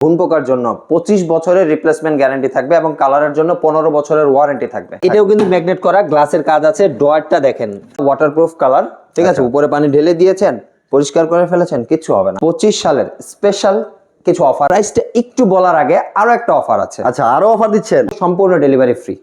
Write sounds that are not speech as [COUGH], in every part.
পোকার জন্য পঁচিশ বছরের রিপ্লেসমেন্ট গ্যারান্টি থাকবে এবং কালারের জন্য পনেরো বছরের ওয়ারেন্টি থাকবে। এটাও কিন্তু ম্যাগনেট করা গ্লাসের কাজ আছে ডোয়ারটা দেখেন ওয়াটারপ্রুফ কালার ঠিক আছে? উপরে পানি ঢেলে দিয়েছেন পরিষ্কার করে ফেলেছেন কিছু হবে না। পঁচিশ সালের স্পেশাল কিছু অফার প্রাইসটা একটু বলার আগে আরও একটা অফার আছে। আচ্ছা আরও অফার দিচ্ছেন? সম্পূর্ণ ডেলিভারি ফ্রি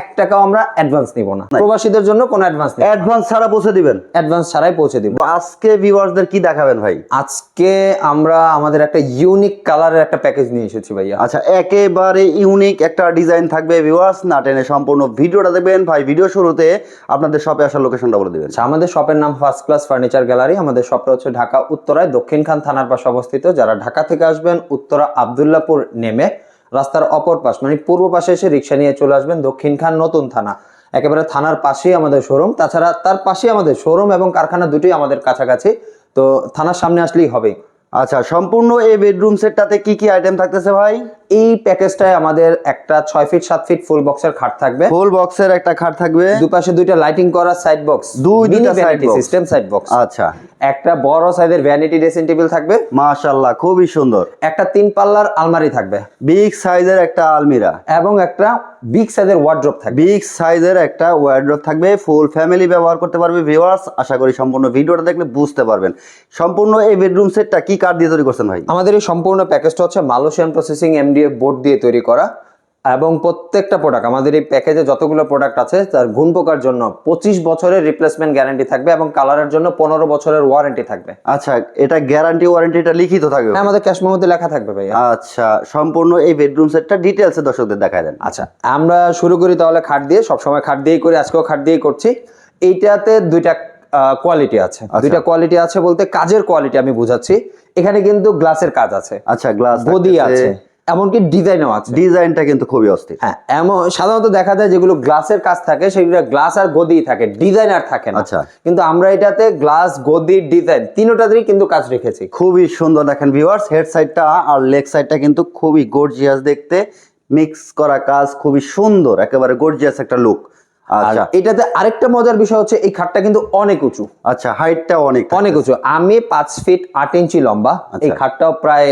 এক টাকাও আমরা অ্যাডভান্স নিব না। প্রবাসীদের জন্য কোনো অ্যাডভান্স নেই অ্যাডভান্স ছাড়া পৌঁছে দিবেন? অ্যাডভান্স ছাড়াই পৌঁছে দিব। আজকে ভিউয়ার্সদের কি দেখাবেন ভাই? আজকে আমরা আমাদের একটা ইউনিক কালারের একটা প্যাকেজ নিয়ে এসেছি ভাইয়া। আচ্ছা একেবারে ইউনিক একটা ডিজাইন থাকবে ভিউয়ার্স না টেনে সম্পূর্ণ ভিডিওটা দেখবেন। ভাই ভিডিও শুরুতে আপনাদের শপে আসার লোকেশনটা বলে দিবেন। আচ্ছা আমাদের শপের নাম ফার্স্ট ক্লাস ফার্নিচার গ্যালারি আমাদের শপটা হচ্ছে ঢাকা উত্তরায় দক্ষিণখান থানার পাশে অবস্থিত। যারা ঢাকা থেকে আসবেন উত্তরা আবদুল্লাপুর নেমে রাস্তার অপর পাশ মানে পূর্ব পাশে এসে রিক্সা নিয়ে চলে আসবেন দক্ষিণখান নতুন থানা। একেবারে থানার পাশেই আমাদের শোরুম তাছাড়া তার পাশেই আমাদের শোরুম এবং কারখানা দুটোই আমাদের কাছাকাছি। তো থানার সামনে আসলেই হবে। আচ্ছা সম্পূর্ণ এই বেডরুম সেটটাতে কি কি আইটেম থাকতেছে ভাই? এই প্যাকেজটায় আমাদের একটা ছয় ফিট সাত ফিট ফুল বক্সের খাট থাকবে। ফুল বক্সের একটা খাট থাকবে। দুপাশে দুইটা লাইটিং করা সাইড বক্স দুই দুইটা box। সিস্টেম সাইড বক্স আচ্ছা। একটা বড় সাইজের ভ্যানিটি ড্রেসিং টেবিল থাকবে। মাশাল্লাহ খুবই সুন্দর। একটা তিন পাল্লার আলমারি থাকবে। বিগ সাইজের একটা আলমিরা। এবং একটা বিগ সাইজের ওয়ার্ড্রপ থাকবে। বিগ সাইজের একটা ওয়ার্ড্রপ থাকবে। ফুল ফ্যামিলি ব্যবহার করতে পারবে ভিউয়ার্স আশা করি সম্পূর্ণ ভিডিওটা দেখলে বুঝতে পারবেন। সম্পূর্ণ এই বেডরুম সেটটা কি কাঠ দিয়ে তৈরি করছেন ভাই? আমাদের এই সম্পূর্ণ প্যাকেজটা হচ্ছে মালয়েশিয়ান প্রসেসিং এমডিএফ বোর্ড দিয়ে তৈরি করা এবং প্রত্যেকটা প্রোডাক্ট আমাদের এই প্যাকেজে যতগুলো প্রোডাক্ট আছে তার ঘুণ পোকার জন্য পঁচিশ বছরের রিপ্লেসমেন্ট গ্যারান্টি থাকবে এবং কালারের জন্য পনেরো বছরের ওয়ারেন্টি থাকবে। আচ্ছা এটা গ্যারান্টি ওয়ারেন্টিটা লিখিত থাকবে? হ্যাঁ, আমাদের ক্যাশ মধ্যে লেখা থাকবে ভাইয়া। আচ্ছা সম্পূর্ণ এই বেডরুম সেটটা ডিটেলসে দর্শকদের দেখায় দেন। আচ্ছা আমরা শুরু করি তাহলে খাট দিয়ে সবসময় খাট দিয়েই করি আজকেও খাট দিয়েই করছি। এইটাতে দুইটা কোয়ালিটি আছে। দুইটা কোয়ালিটি আছে বলতে কাজের কোয়ালিটি আমি বুঝাচ্ছি। এখানে কিন্তু গ্লাসের কাজ আছে। আচ্ছা গ্লাস গদি আছে। এমনকি ডিজাইনও আছে। ডিজাইনটা কিন্তু খুবই অস্থির। হ্যাঁ এমন সাধারণত দেখা যায় যেগুলো গ্লাসের কাজ থাকে সেগুলো গ্লাস আর গদি থাকে ডিজাইন আর থাকে না। আচ্ছা। কিন্তু আমরা এটাতে গ্লাস গদি ডিজাইন তিনোটাতেই কিন্তু কাজ রেখেছি। খুবই সুন্দর দেখেন ভিউয়ার্স হেড সাইডটা আর লেগ সাইডটা কিন্তু খুবই গর্জিয়াস দেখতে। মিক্স করা কাজ খুবই সুন্দর একেবারে গর্জিয়াস একটা লুক আচ্ছা। এটাতে আরেকটা মজার বিষয় হচ্ছে এই খাটটা কিন্তু অনেক উঁচু। আচ্ছা হাইটটা অনেক। অনেক উঁচু। আমি পাঁচ ফিট আট ইঞ্চি লম্বা। এই খাটটাও প্রায়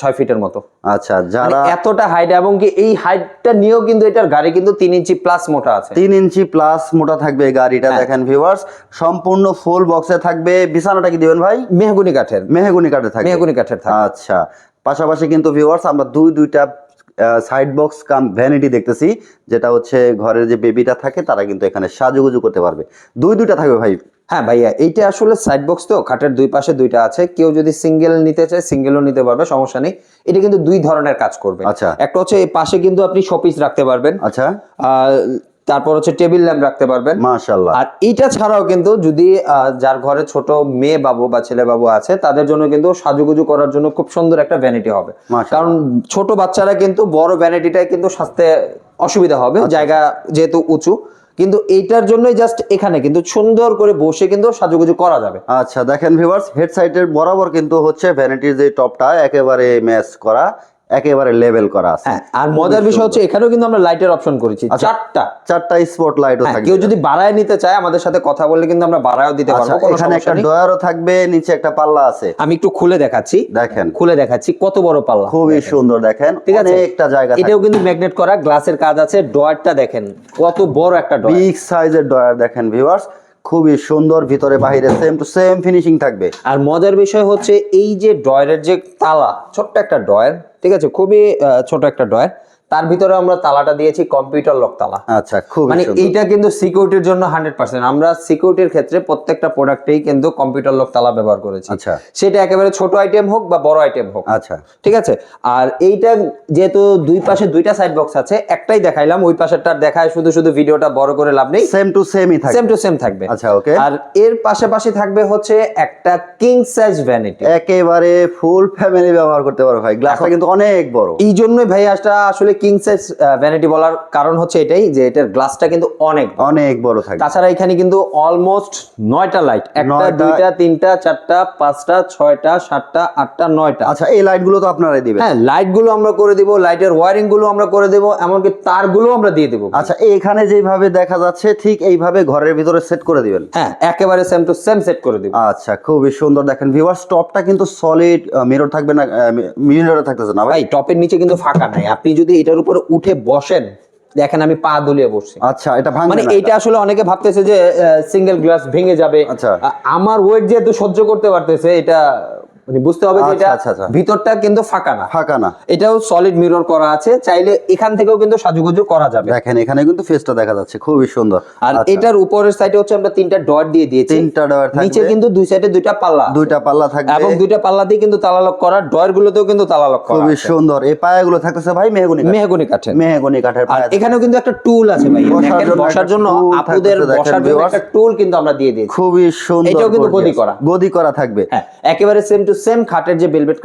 ছয় ফিটের মতো। আচ্ছা মানে যারা এতটা হাইট এবং কি এই হাইটটা নিয়েও কিন্তু এটার গাড়ি কিন্তু তিন ইঞ্চি প্লাস মোটা আছে। তিন ইঞ্চি প্লাস মোটা থাকবে এই গাড়িটা হ্যাঁ। দেখেন ভিউয়ার্স সম্পূর্ণ ফুল বক্সে থাকবে। বিছানাটা কি দিবেন ভাই? মেহগুনি কাঠের। মেহগুনি কাঠের থাকবে। মেহগুনি কাঠের থাকবে। আচ্ছা পাশাপাশি কিন্তু ভিউয়ার্স আমরা দুই দুইটা সাইড বক্স কাম ভ্যানিটি দেখতেছি যেটা হচ্ছে ঘরের যে বেবিটা থাকে তারা কিন্তু এখানে সাজুগুজু করতে পারবে। দুই দুইটা থাকবে ভাই। হ্যাঁ ভাইয়া এইটা আসলে সাইড বক্স তো খাটের দুই পাশে দুইটা আছে। কেউ যদি সিঙ্গেল নিতে চায় সিঙ্গেলও নিতে পারবে সমস্যা নেই। এটা কিন্তু দুই ধরনের কাজ করবে। আচ্ছা। একটা হচ্ছে এই পাশে কিন্তু আপনি শোপিস রাখতে পারবেন। আচ্ছা। তারপর হচ্ছে টেবিল ল্যাম্প রাখতে পারবেন। মাশাল্লাহ আর এইটা ছাড়াও কিন্তু যদি আহ, যার ঘরে ছোট মেয়ে বাবু বা ছেলে বাবু আছে তাদের জন্য কিন্তু সাজুগুজু করার জন্য খুব সুন্দর একটা ভ্যানিটি হবে। মাশাআল্লাহ। কারণ ছোট বাচ্চারা কিন্তু বড় ভ্যানিটিটাই কিন্তু সাজতে অসুবিধা হবে। আচ্ছা। জায়গা যেহেতু উঁচু কিন্তু এইটার জন্যই জাস্ট এখানে, কিন্তু সুন্দর করে বসে কিন্তু সাজুগুজু করা যাবে। আচ্ছা দেখেন ভিউয়ার্স হেড সাইডের বরাবর কিন্তু হচ্ছে ভ্যানিটির যে টপটা একেবারে ম্যাচ করা। একেবারে লেভেল করা আছে। হ্যাঁ আর মজার বিষয় হচ্ছে এখানেও কিন্তু আমরা লাইটের অপশন করেছি আচ্ছা। চারটা। চারটা স্পট লাইটও হ্যাঁ, থাকবে। কেউ যদি বাড়ায় নিতে চায় আমাদের সাথে কথা বললে কিন্তু আমরা বাড়ায়ও দিতে আচ্ছা পারব কোনো এখানে একটা ডয়ারও থাকবে নিচে একটা পাল্লা আছে। আমি একটু খুলে দেখাচ্ছি। দেখেন। খুলে দেখাচ্ছি কত বড় পাল্লা। খুবই সুন্দর দেখেন। ঠিক আছে? একটা জায়গা এটাও কিন্তু ম্যাগনেট করা গ্লাসের কাজ আছে ডয়ারটা দেখেন কত বড় একটা ডয়ার বিগ সাইজের ডয়ার দেখেন ভিউয়ার্স খুবই সুন্দর, ভিতরে, বাহিরে সেম টু সেম ফিনিশিং থাকবে। আর মজার বিষয় হচ্ছে এই যে ড্রয়ারের যে তালা, ছোট্ট একটা ড্রয়ার, ঠিক আছে? খুবই ছোট একটা ডয়ার তার ভিতরে আমরা তালাটা দিয়েছি কম্পিউটার লক তালা। আচ্ছা খুবই মানে এইটা কিন্তু সিকিউরিটির জন্য হান্ড্রেড পার্সেন্ট আমরা সিকিউরিটির ক্ষেত্রে প্রত্যেকটা প্রোডাক্টেই কিন্তু কম্পিউটার লক তালা ব্যবহার করেছি। আচ্ছা। সেটা একেবারে ছোট আইটেম হোক বা বড় আইটেম হোক। আচ্ছা। ঠিক আছে? আর এইটা যেহেতু দুই পাশে দুইটা সাইড বক্স আছে একটাই দেখাইলাম ওই পাশেরটা দেখায় শুধু শুধু ভিডিওটা বড় করে লাভ নেই। সেম টু সেমই থাকবে। সেম টু সেম থাকবে। আচ্ছা ওকে আর এর পাশাপাশি থাকবে হচ্ছে একটা কিং সাইজ ভ্যানিটি একেবারে ফুল ফ্যামিলি ব্যবহার করতে পারো ভাই। গ্লাসটা কিন্তু অনেক বড়। এই জন্যই ভাই আসলে কিং সাইজ ভ্যানিটি বলার কারণ হচ্ছে এটাই যে এটার গ্লাসটা কিন্তু অনেক অনেক বড় থাকবে তাছাড়া এখানে কিন্তু অলমোস্ট নয়টা লাইট একটা দুইটা তিনটা চারটা পাঁচটা ছয়টা সাতটা আটটা নয়টা। আচ্ছা এই লাইটগুলো তো আপনারাই দিবেন। হ্যাঁ লাইটগুলো আমরা করে দিব লাইটের ওয়ারিংগুলো আমরা করে দেব এমনকি তারগুলো আমরা দিয়ে দেবো। আচ্ছা এখানে যেভাবে দেখা যাচ্ছে ঠিক এইভাবে ঘরের ভিতরে সেট করে দিবেন। হ্যাঁ একেবারে সেম টু সেম সেট করে দিব। আচ্ছা খুবই সুন্দর। দেখেন ভিউয়ার টপটা কিন্তু সলিড মিরর থাকবে না মিররে থাকতেছে না ভাই। টপের নিচে কিন্তু ফাঁকা নাই। আপনি যদি এটার উপরে উঠে বসেন। দেখেন আমি পা দুলিয়ে বসছি। আচ্ছা এটা ভাঙবে মানে এটা আসলে অনেকে ভাবতেছে যে সিঙ্গেল গ্লাস ভেঙে যাবে। আচ্ছা। আমার ওয়েট যেহেতু সহ্য করতে পারতেছে এটা মানে বুঝতে হবে যে আচ্ছা, এটা আচ্ছা, আচ্ছা। ভিতরটা কিন্তু ফাঁকা না। ফাঁকা না। এটাও সলিড মিরর করা আছে চাইলে এখান থেকেও কিন্তু সাজুগুজু করা যাবে। দেখেন এখানে কিন্তু ফেসটা দেখা যাচ্ছে খুবই সুন্দর। আর এটার উপরের সাইডে হচ্ছে আমরা তিনটা ডট দিয়ে দিয়েছি। তিনটা ডয়ার নিচে কিন্তু দুই সাইডে দুইটা পাল্লা দুইটা পাল্লা থাকবে। এবং দুইটা পাল্লাতেই কিন্তু তালা লক করা ডয়ার গুলোতেও কিন্তু তালা লক করা খুবই সুন্দর। এই পায়াগুলো থাকতেছে ভাই মেহগুনি। মেহগনি কাঠের। মেহগনি কাঠের আর পায়া। এখানেও কিন্তু একটা টুল আছে ভাই। বসার জন্য আপুদের বসার জন্য একটা টুল কিন্তু আমরা দিয়ে দিয়েছি। খুবই সুন্দর এটাও কিন্তু গদি করা। গদি করা থাকবে। হ্যাঁ একেবারে সেম টু সেম খাটের যে বেলভেট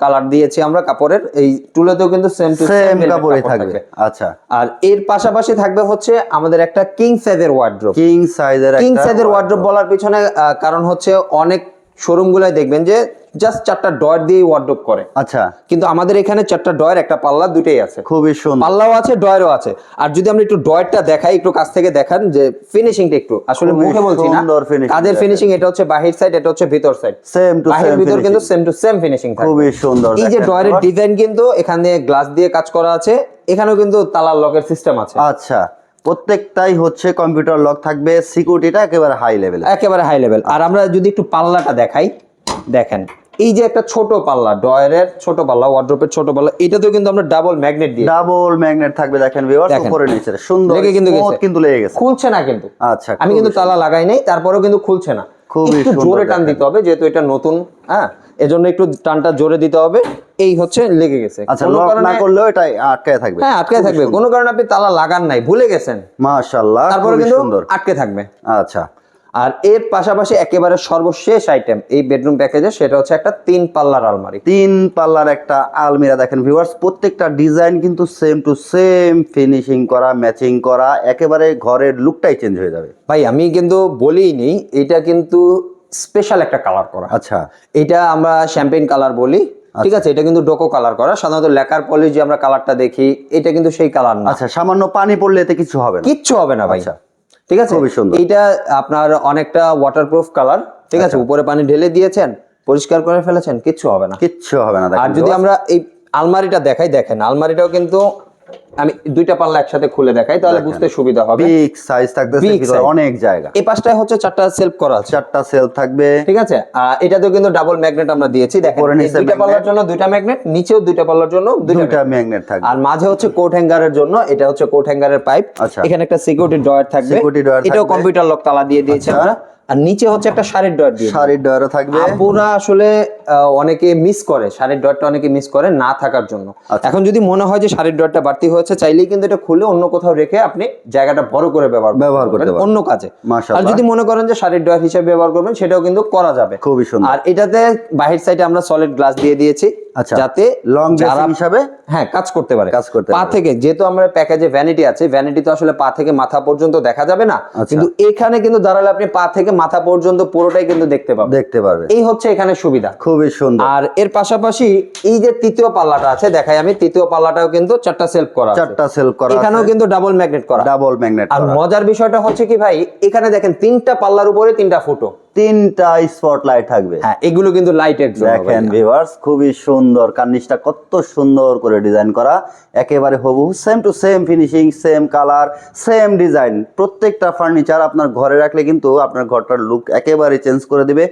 কালার দিয়েছি আমরা কাপড়ের এই টুলেতেও কিন্তু সেম টু সেম কাপড়ে থাকবে। আচ্ছা। আর এর পাশাপাশি থাকবে হচ্ছে আমাদের একটা কিং সাইজের ওয়ার্ড্রোব কিং সাইজের কিং সাইজের ওয়ার্ড্রোব বলার পিছনে আহ, কারণ হচ্ছে অনেক শোরুম গুলাই দেখবেন যে জাস্ট চারটা ডয়ার দিয়ে ওয়ার্ড্রোব করে। আচ্ছা। কিন্তু আমাদের এখানে চারটা ডয়ার একটা পাল্লা দুটেই আছে। খুবই সুন্দর। পাল্লাও আছে ডয়ারও আছে। আর যদি আমরা একটু ডয়ারটা দেখাই একটু কাছ থেকে দেখান যে ফিনিশিংটা একটু। আসলে মুখে বলছি না। কাদের ফিনিশিং এটা হচ্ছে বাহির সাইড এটা হচ্ছে ভিতর সাইড সেম টু বাহির সেম ভিতর কিন্তু সেম টু সেম ফিনিশিং থাকবে খুবই সুন্দর এই যে। ডয়ারের ডিজাইন কিন্তু এখানে গ্লাস দিয়ে কাজ করা আছে। এখানেও কিন্তু তালার লকের সিস্টেম আছে। আচ্ছা। প্রত্যেকটাই হচ্ছে কম্পিউটার লক থাকবে সিকিউরিটিটা একেবারে হাই লেভেল একেবারে হাই লেভেল আর আমরা যদি একটু পাল্লাটা দেখাই দেখেন এই যে একটা ছোট পাল্লা ডয়ারের ছোট পাল্লা ওয়ার্ড্রোপের ছোট পাল্লা এটাতেও কিন্তু আমরা ডাবল ম্যাগনেট দিয়ে ডাবল ম্যাগনেট থাকবে দেখেন ভিউয়ার্স উপরে নিচে। সুন্দর লেগে কিন্তু কিন্তু লেগে গেছে। খুলছে না কিন্তু। আচ্ছা আমি কিন্তু তালা লাগাই নাই তারপরেও কিন্তু খুলছে না। খুবই [LAUGHS] জোরে টান দিতে হবে যেহেতু এটা নতুন হ্যাঁ? এজন্য একটু টানটা জোরে দিতে হবে এই হচ্ছে লেগে গেছে। আচ্ছা লক না করলেও এটা আটকায় থাকবে। হ্যাঁ আটকে থাকবে। কোনো কারণে আপনি তালা লাগান নাই ভুলে গেছেন। মাশাআল্লাহ তারপরে কিন্তু আটকে থাকবে। আচ্ছা। আর এর পাশাপাশি একেবারে সর্বশেষ আইটেম এই বেডরুম প্যাকেজে সেটা হচ্ছে একটা তিন পাল্লার আলমারি। তিন পাল্লার একটা আলমিরা দেখেন ভিউয়ার্স প্রত্যেকটা ডিজাইন কিন্তু সেম টু সেম ফিনিশিং করা ম্যাচিং করা একেবারে ঘরের লুকটাই চেঞ্জ হয়ে যাবে। ভাই আমি কিন্তু বলিনি এটা কিন্তু স্পেশাল একটা কালার করা। আচ্ছা। এটা আমরা শ্যাম্পেন কালার বলি ঠিক আছে? এটা কিন্তু ডোকো কালার করা। সাধারণত লেকার পলিশ যে আমরা কালারটা দেখি এটা কিন্তু সেই কালার না। আচ্ছা সামান্য পানি পড়লে এতে কিছু হবে না। কিচ্ছু হবে না ভাই। আচ্ছা। ঠিক আছে? খুবই সুন্দর। এইটা আপনার অনেকটা ওয়াটারপ্রুফ কালার ঠিক আছে? উপরে পানি ঢেলে দিয়েছেন পরিষ্কার করে ফেলেছেন কিচ্ছু হবে না। কিচ্ছু হবে না আর যদি আমরা এই আলমারিটা দেখাই দেখেন আলমারিটাও কিন্তু আমি দুইটা পাল্লা একসাথে খুলে দেখাই তাহলে বুঝতে সুবিধা হবে। বিগ সাইজ ভিতরে অনেক জায়গা। এই পাশটায় হচ্ছে চারটা সেলফ করা আছে। চারটা সেল থাকবে। ঠিক আছে? আর এটাতেও কিন্তু ডাবল ম্যাগনেট আমরা দিয়েছি। দেখেন দুইটা পাল্লার জন্য দুইটা ম্যাগনেট নিচেও দুইটা পাল্লার জন্য দুইটা ম্যাগনেট থাকবে। আর মাঝে হচ্ছে কোট হ্যাঙ্গারের জন্য এটা হচ্ছে কোট হ্যাঙ্গারের পাইপ। এখানে একটা সিকিউরিটি ডয়ার থাকবে। Security drawer এটাও কম্পিউটার লক তালা দিয়ে দিয়েছি আচ্ছা। আমরা। আর নিচে হচ্ছে একটা শাড়ির ডয়ার দিয়ে শাড়ির ডয়ারও থাকবে। আপুরা আসলে অনেকে মিস করে। শাড়ির ডয়ারটা অনেকে মিস করে না থাকার জন্য। আচ্ছা। এখন যদি মনে হয় যে শাড়ির ডয়ারটা বাড়তি হয়েছে চাইলেই কিন্তু এটা খুলে অন্য কোথাও রেখে আপনি জায়গাটা বড় করে ব্যবহার ব্যবহার করতে পারবেন পারবেন। অন্য কাজে আর যদি মনে করেন যে শাড়ির ড্রয়ার হিসেবে ব্যবহার করবেন সেটাও কিন্তু করা যাবে খুবই সুন্দর আর এটাতে বাহির সাইডে আমরা সলিড গ্লাস দিয়ে দিয়েছি। যাতে লং ড্রেসিং হিসাবে হ্যাঁ কাজ করতে পারে। কাজ করতে পা থেকে যেহেতু আমরা প্যাকেজে ভ্যানিটি আছে ভ্যানিটি তো আসলে পা থেকে মাথা পর্যন্ত দেখা যাবে না। আচ্ছা। কিন্তু এখানে কিন্তু দাঁড়ালে আপনি পা থেকে মাথা পর্যন্ত পুরোটাই কিন্তু দেখতে পাবেন। দেখতে পারবে এই হচ্ছে এখানে সুবিধা। খুবই সুন্দর। আর এর পাশাপাশি এই যে তৃতীয় পাল্লাটা আছে দেখাই আমি তৃতীয় পাল্লাটাও কিন্তু চারটা সেলফ করা আছে। চারটা সেলফ করা এখানেও কিন্তু ডাবল ম্যাগনেট করা। ডাবল ম্যাগনেট আর মজার বিষয়টা হচ্ছে কি ভাই এখানে দেখেন তিনটা পাল্লার উপরে তিনটা ফুটো। তিনটা স্পটলাইট থাকবে। হ্যাঁ এগুলো কিন্তু লাইটের জন্য দেখেন। ভিউয়ার্স খুবই সুন্দর কার্নিশটা কত সুন্দর করে ডিজাইন করা। একেবারে হবু same to same finishing same colour same design প্রত্যেকটা ফার্নিচার আপনার ঘরে রাখলে কিন্তু আপনার ঘরটার লুক একেবারে চেঞ্জ করে দিবে।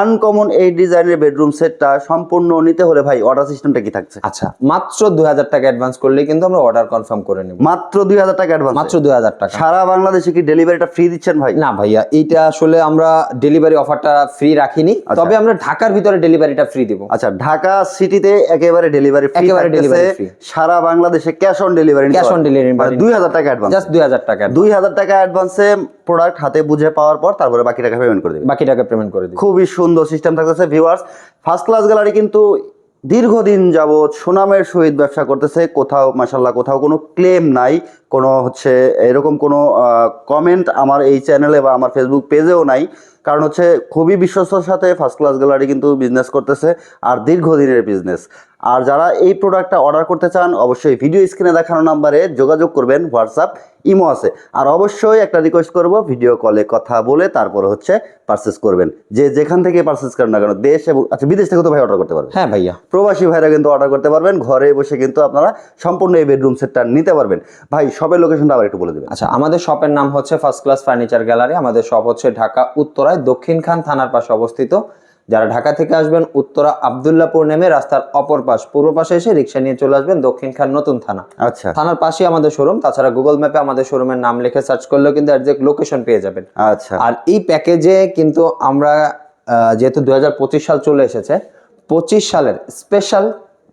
আনকমন এই ডিজাইনের বেডরুম সেটটা সম্পূর্ণ নিতে হলে ভাই অর্ডার সিস্টেমটা কি থাকছে? আচ্ছা মাত্র দুই হাজার টাকা অ্যাডভান্স করলে কিন্তু আমরা অর্ডার কনফার্ম করে নেব। মাত্র দুই হাজার টাকা অ্যাডভান্স মাত্র দুই হাজার টাকা। সারা বাংলাদেশে কি ডেলিভারিটা ফ্রি দিচ্ছেন ভাই? না ভাইয়া এইটা আসলে আমরা ডেলিভারি অফারটা ফ্রি রাখিনি। তবে আমরা ঢাকার ভিতরে ডেলিভারিটা ফ্রি দিব। আচ্ছা ঢাকা সিটিতে একেবারে ডেলিভারি ফ্রি একেবারে delivery free। সারা বাংলাদেশে cash on delivery on delivery দুই হাজার টাকা অ্যাডভান্স জাস্ট দুই হাজার টাকা দুই হাজার টাকা অ্যাডভান্সে প্রোডাক্ট হাতে বুঝে পাওয়ার পর তারপরে বাকি টাকা পেমেন্ট করে দেবে। বাকি টাকা পেমেন্ট করে দিব। খুবই সুন্দর সিস্টেম থাকতেছে ভিউয়ার্স ফার্স্ট ক্লাস গ্যালারি কিন্তু দীর্ঘদিন যাবৎ সুনামের সহিত ব্যবসা করতেছে। কোথাও মাসাল্লাহ কোথাও কোনো ক্লেম নাই। কোনো হচ্ছে এরকম কোনো কমেন্ট আমার এই চ্যানেলে বা আমার ফেসবুক পেজেও নাই। কারণ হচ্ছে খুবই বিশ্বস্তর সাথে ফার্স্ট ক্লাস গ্যালারি কিন্তু বিজনেস করতেছে আর দীর্ঘদিনের বিজনেস আর যারা এই প্রোডাক্টটা অর্ডার করতে চান অবশ্যই ভিডিও স্ক্রিনে দেখানো নাম্বারে যোগাযোগ করবেন হোয়াটসঅ্যাপ ইমো আছে। আর অবশ্যই একটা রিকোয়েস্ট করব ভিডিও কলে কথা বলে তারপর হচ্ছে পারচেস করবেন। যে যেখান থেকে পারচেস করেন না কেন দেশ এবং আচ্ছা বিদেশ থেকে তো ভাই অর্ডার করতে পারবেন। হ্যাঁ ভাইয়া। প্রবাসী ভাইরা কিন্তু অর্ডার করতে পারবেন ঘরে বসে কিন্তু আপনারা সম্পূর্ণ এই বেডরুম সেটটা নিতে পারবেন। ভাই সবের লোকেশনটা আবার একটু বলে দেবেন। আচ্ছা আমাদের শপের নাম হচ্ছে ফার্স্ট ক্লাস ফার্নিচার গ্যালারি আমাদের শপ হচ্ছে ঢাকা উত্তরায় দক্ষিণ খান থানার পাশে অবস্থিত। যারা ঢাকা থেকে আসবেন উত্তরা আবদুল্লাপুর নেমে রাস্তার অপর পাশ পূর্ব পাশে এসে রিক্সা নিয়ে চলে আসবেন দক্ষিণ খান নতুন থানা। আচ্ছা। থানার পাশেই আমাদের শোরুম তাছাড়া গুগল ম্যাপে আমাদের শোরুমের নাম লিখে সার্চ করলেও কিন্তু একজ্যাক্ট লোকেশন পেয়ে যাবেন। আচ্ছা। আর এই প্যাকেজে কিন্তু আমরা যেহেতু দু হাজার পঁচিশ সাল চলে এসেছে পঁচিশ সালের স্পেশাল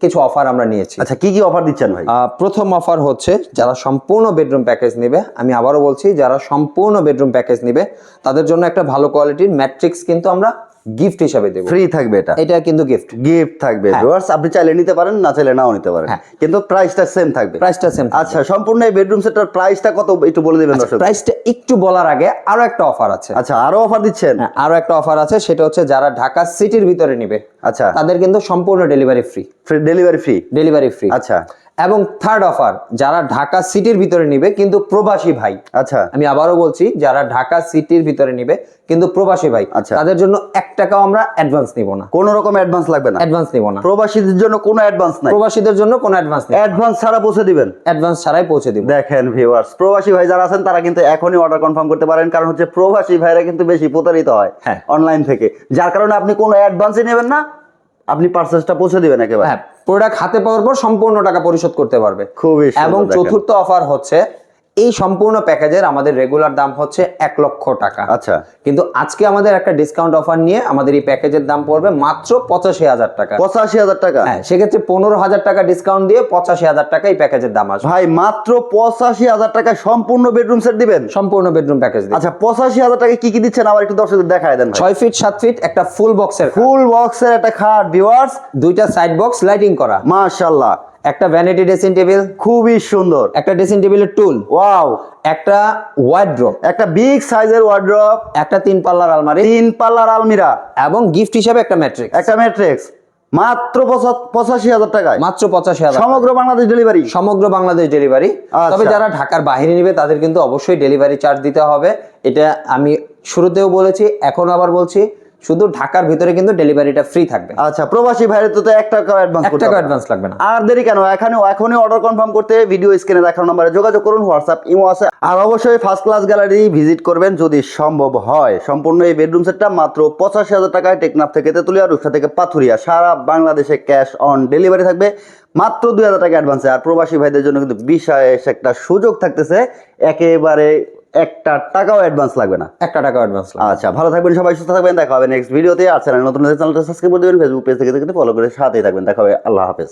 কিছু অফার আমরা নিয়েছি। আচ্ছা কি কি অফার দিচ্ছেন ভাই? প্রথম অফার হচ্ছে যারা সম্পূর্ণ বেডরুম প্যাকেজ নেবে আমি আবারও বলছি যারা সম্পূর্ণ বেডরুম প্যাকেজ নেবে তাদের জন্য একটা ভালো কোয়ালিটির ম্যাট্রিক্স কিন্তু আমরা গিফট হিসাবে দেবো। ফ্রি থাকবে এটা। এটা কিন্তু গিফট গিফট থাকবে। ভিউয়ার্স আপনি চাইলে নিতে পারেন না চাইলে নাও নিতে পারেন। হ্যাঁ। কিন্তু প্রাইসটা সেম থাকবে। প্রাইসটা সেম আচ্ছা সম্পূর্ণ এই বেডরুম সেটটার প্রাইসটা কত একটু বলে দিবেন দর্শক। প্রাইসটা একটু বলার আগে আরও একটা অফার আছে। আচ্ছা আরও অফার দিচ্ছেন? হ্যাঁ, আরও একটা অফার আছে সেটা হচ্ছে যারা ঢাকা সিটির ভিতরে নিবে আচ্ছা। তাদের কিন্তু সম্পূর্ণ delivery free free delivery free delivery free আচ্ছা। এবং থার্ড অফার যারা ঢাকা সিটির ভিতরে নিবে কিন্তু প্রবাসী ভাই। আচ্ছা। আমি আবারও বলছি যারা ঢাকা সিটির ভিতরে নিবে কিন্তু প্রবাসী ভাই আচ্ছা। তাদের জন্য এক টাকাও আমরা অ্যাডভান্স নিব না। কোনো রকম অ্যাডভান্স লাগবে না। অ্যাডভান্স নিব না। প্রবাসীদের জন্য কোনো অ্যাডভান্স নাই। প্রবাসীদের জন্য কোনো অ্যাডভান্স নেই অ্যাডভান্স ছাড়া পৌঁছে দিবেন। অ্যাডভান্স ছাড়াই পৌঁছে দিব। দেখেন ভিউয়ার্স প্রবাসী ভাই যারা আছেন তারা কিন্তু এখনই অর্ডার কনফার্ম করতে পারেন কারণ হচ্ছে প্রবাসী ভাইরা কিন্তু বেশি প্রতারিত হয় হ্যাঁ। অনলাইন থেকে। যার কারণে আপনি কোনো অ্যাডভান্সই নেবেন না আপনি পার্সেলটা পৌঁছে দিবেন একেবারে। হ্যাঁ প্রোডাক্ট হাতে পাওয়ার পর সম্পূর্ণ টাকা পরিশোধ করতে পারবে। খুবই এবং চতুর্থ অফার হচ্ছে এই সম্পূর্ণ প্যাকেজের আমাদের রেগুলার দাম হচ্ছে এক লক্ষ টাকা। আচ্ছা। কিন্তু আজকে আমাদের একটা ডিসকাউন্ট অফার নিয়ে আমাদের এই প্যাকেজের দাম পড়বে মাত্র পঁচাশি হাজার টাকা। পঁচাশি হাজার টাকা? হ্যাঁ সেক্ষেত্রে পনেরো হাজার টাকা ডিসকাউন্ট দিয়ে পঁচাশি হাজার টাকা এই প্যাকেজের দাম আসবে। ভাই মাত্র পঁচাশি হাজার টাকায় সম্পূর্ণ বেডরুম সেট দিবেন? সম্পূর্ণ বেডরুম প্যাকেজ আচ্ছা পঁচাশি হাজার টাকা কি কি দিচ্ছেন? আবার একটু দর্শকদের দেখায় দেন ছয় ফিট সাত ফিট একটা ফুল বক্সের ফুল বক্সের একটা খাট ভিউয়ার্স দুইটা সাইড বক্স লাইটিং করা। মাশাআল্লাহ। একটা ভ্যানিটি ড্রেসিং টেবিল খুবই সুন্দর। একটা ড্রেসিং টেবিলের টুল ওয়াও। একটা ওয়াইড্রোপ একটা বিগ সাইজের ওয়ার্ড্রপ একটা তিন পাল্লার আলমারি তিন পাল্লার আলমিরা। এবং গিফট হিসাবে একটা ম্যাট্রিক্স একটা ম্যাট্রিক্স মাত্র পঁচাশি হাজার টাকায়। মাত্র পঁচাশি হাজার সমগ্র বাংলাদেশ ডেলিভারি সমগ্র বাংলাদেশ ডেলিভারি আচ্ছা। তবে যারা ঢাকার বাইরে নেবে তাদের কিন্তু অবশ্যই ডেলিভারি চার্জ দিতে হবে। এটা আমি শুরুতেও বলেছি এখন আবার বলছি। শুধু ঢাকার ভিতরে কিন্তু ডেলিভারিটা ফ্রি থাকবে। আচ্ছা প্রবাসী ভাইরে তো এক টাকা অ্যাডভান্স এক টাকা অ্যাডভান্স লাগবে না। আর দেরি কেন? এখানে এখনই অর্ডার কনফার্ম করতে ভিডিও স্ক্রিনে দেখানো নম্বরে যোগাযোগ করুন হোয়াটসঅ্যাপ ইমো আছে। আর অবশ্যই ফার্স্ট ক্লাস গ্যালারি ভিজিট করবেন যদি সম্ভব হয়। সম্পূর্ণ এই বেডরুম সেটটা মাত্র পঁচাশি হাজার টাকায় টেকনাফ থেকে তেতুলিয়া রূপসা থেকে পাথুরিয়া। সারা বাংলাদেশে ক্যাশ অন ডেলিভারি থাকবে। মাত্র দুই হাজার টাকা অ্যাডভান্সে আর প্রবাসী ভাইদের জন্য কিন্তু বিশেষ একটা সুযোগ থাকতেছে। একেবারে একটা টাকাও অ্যাডভান্স লাগবে না। একটা টাকাও অ্যাডভান্স লাগবে আচ্ছা ভালো থাকবেন সবাই সুস্থ থাকবেন দেখা হবে নেক্সট ভিডিওতে আর চ্যানেল নতুন চ্যানেলটা সাবস্ক্রাইব করে দেবেন ফেসবুক পেজ থেকে দেখতে ফলো করে সাথেই থাকবেন। দেখা হবে আল্লাহ হাফেজ।